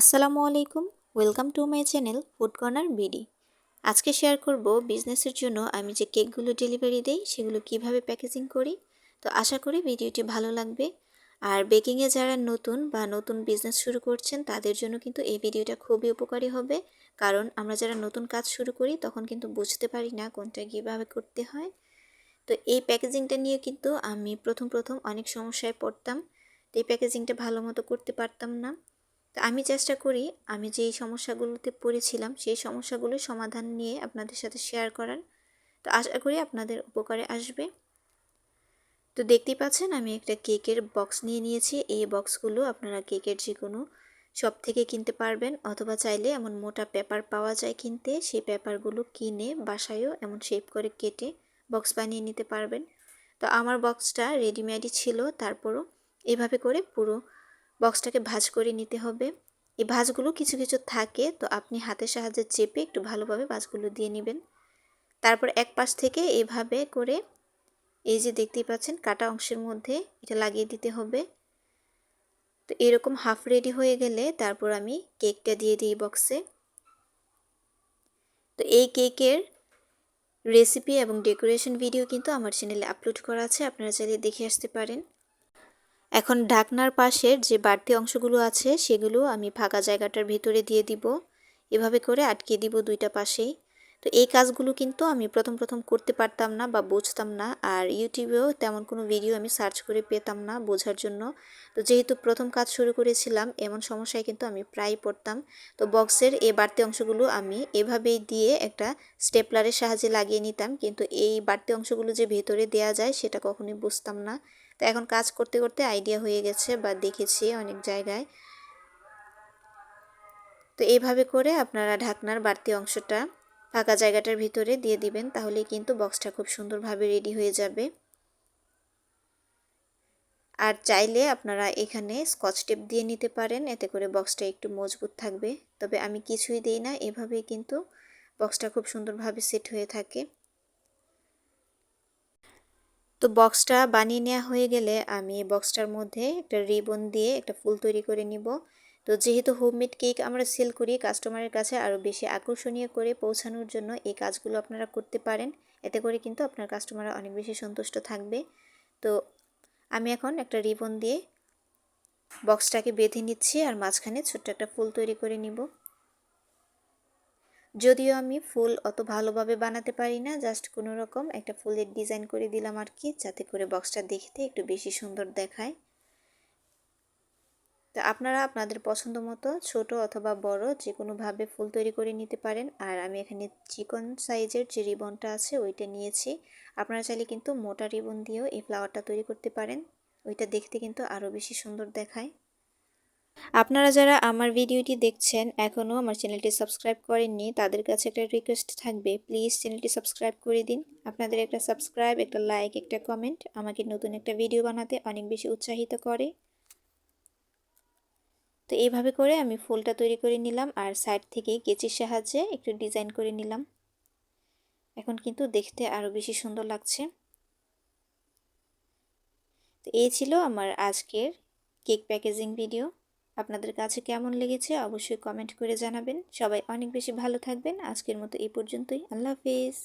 আসসালামু আলাইকুম, welcome to my channel food corner BD. আজকে শেয়ার করব বিজনেসের জন্য আমি যে কেকগুলো ডেলিভারি দেই, সেগুলো কীভাবে প্যাকেজিং করি। তো আশা করি ভিডিওটি ভালো লাগবে। আর বেকিংয়ে যারা নতুন বা নতুন বিজনেস শুরু করছেন, তাদের জন্য কিন্তু এই ভিডিওটা খুবই উপকারী হবে। কারণ আমরা যারা নতুন কাজ শুরু করি, তখন কিন্তু বুঝতে পারি না কোনটা কীভাবে করতে হয়। তো এই প্যাকেজিংটা নিয়ে কিন্তু আমি প্রথম প্রথম অনেক সমস্যায় পড়তাম। তো এই প্যাকেজিংটা ভালো মতো করতে পারতাম না। তো আমি চেষ্টা করি, আমি যেই সমস্যাগুলোতে পড়েছিলাম, সেই সমস্যাগুলোর সমাধান নিয়ে আপনাদের সাথে শেয়ার করার। তো আশা করি আপনাদের উপকারে আসবে। তো দেখতেই পাচ্ছেন, আমি একটা কেকের বক্স নিয়ে নিয়েছি। এই বক্সগুলো আপনারা কেকের যে কোনো সব থেকে কিনতে পারবেন, অথবা চাইলে এমন মোটা পেপার পাওয়া যায় কিনতে। সেই পেপারগুলো কিনে বাসায়ও এমন শেপ করে কেটে বক্স বানিয়ে নিতে পারবেন। তো আমার বক্সটা রেডিমেডই ছিল, তারপরও এভাবে করে পুরো বক্সটাকে ভাজ করে নিতে হবে। এই ভাজগুলো কিছু কিছু থাকে, তো আপনি হাতের সাহায্যে চেপে একটু ভালোভাবে ভাজগুলো দিয়ে নেবেন। তারপর এক পাশ থেকে এভাবে করে এই যে দেখতেই পাচ্ছেন কাটা অংশের মধ্যে এটা লাগিয়ে দিতে হবে। তো এরকম হাফ রেডি হয়ে গেলে তারপর আমি কেকটা দিয়ে দিই বক্সে। তো এই কেকের রেসিপি এবং ডেকোরেশন ভিডিও কিন্তু আমার চ্যানেলে আপলোড করা আছে, আপনারা চাইলে দেখে আসতে পারেন। এখন ঢাকনার পাশের যে বাড়তি অংশগুলো আছে, সেগুলো আমি ফাঁকা জায়গাটার ভিতরে দিয়ে দিব। এভাবে করে আটকে দিব দুইটা পাশেই। তো এই কাজগুলো কিন্তু আমি প্রথম প্রথম করতে পারতাম না বা বুঝতাম না, আর ইউটিউবেও তেমন কোনো ভিডিও আমি সার্চ করে পেতাম না বোঝার জন্য। তো যেহেতু প্রথম কাজ শুরু করেছিলাম, এমন সমস্যায় কিন্তু আমি প্রায় পড়তাম। তো বক্সের এই বাড়তি অংশগুলো আমি এভাবেই দিয়ে একটা স্টেপলারের সাহায্যে লাগিয়ে নিতাম, কিন্তু এই বাড়তি অংশগুলো যে ভেতরে দেয়া যায়, সেটা কখনোই বুঝতাম না। তো এখন কাজ করতে করতে আইডিয়া হয়ে গেছে বা দেখেছি অনেক জায়গায়। তো এইভাবে করে আপনারা ঢাকনার বাড়তি অংশটা ফাঁকা জায়গাটার ভিতরে দিয়ে দিবেন তাহলে কিন্তু বক্সটা খুব সুন্দরভাবে রেডি হয়ে যাবে। আর চাইলে আপনারা এখানে স্কচ টেপ দিয়ে নিতে পারেন, এতে করে বক্সটা একটু মজবুত থাকবে। তবে আমি কিছুই দিই না, এভাবেই কিন্তু বক্সটা খুব সুন্দরভাবে সেট হয়ে থাকে। তো বক্সটা বানিয়ে নেওয়া হয়ে গেলে আমি বক্সটার মধ্যে একটা রিবন দিয়ে একটা ফুল তৈরি করে নিব। তো যেহেতু হোমমেড কেক আমরা সেল করি কাস্টমারের কাছে আরও বেশি আকর্ষণীয় করে পৌঁছানোর জন্য এই কাজগুলো আপনারা করতে পারেন। এতে করে কিন্তু আপনার কাস্টমাররা অনেক বেশি সন্তুষ্ট থাকবে। তো আমি এখন একটা রিবন দিয়ে বক্সটাকে বেঁধে নিচ্ছি আর মাঝখানে ছোট্ট একটা ফুল তৈরি করে নিব। যদিও আমি ফুল অত ভালোভাবে বানাতে পারি না জাস্ট কোনো রকম একটা ফুলের ডিজাইন করে দিলাম আর কি, যাতে করে বক্সটা দেখতে একটু বেশি সুন্দর দেখায়। তো আপনারা আপনাদের পছন্দ মতো ছোট অথবা বড় যে কোনোভাবে ফুল তৈরি করে নিতে পারেন। আর আমি এখানে চিকন সাইজের যে রিবনটা আছে ওইটা নিয়েছি। আপনারা চাইলে কিন্তু মোটা রিবন দিয়েও এই ফ্লাওয়ারটা তৈরি করতে পারেন। ওইটা দেখতে কিন্তু আরও বেশি সুন্দর দেখায়। আপনারা যারা আমার ভিডিওটি দেখছেন, এখনও আমার চ্যানেলটি সাবস্ক্রাইব করেননি, তাদের কাছে একটা রিকোয়েস্ট থাকবে। প্লিজ চ্যানেলটি সাবস্ক্রাইব করে দিন। আপনাদের একটা সাবস্ক্রাইব একটা লাইক একটা কমেন্ট আমাকে নতুন একটা ভিডিও বানাতে অনেক বেশি উৎসাহিত করে। তো এইভাবে করে আমি ফুলটা তৈরি করে নিলাম আর সাইড থেকে কেচির সাহায্যে একটু ডিজাইন করে নিলাম। এখন কিন্তু দেখতে আরও বেশি সুন্দর লাগছে। তো এই ছিল আমার আজকের কেক প্যাকেজিং ভিডিও আপনাদের কাছে কেমন লেগেছে অবশ্যই কমেন্ট করে জানাবেন। সবাই অনেক বেশি ভালো থাকবেন। আজকের মতো এই পর্যন্তই। আল্লাহ হাফিজ।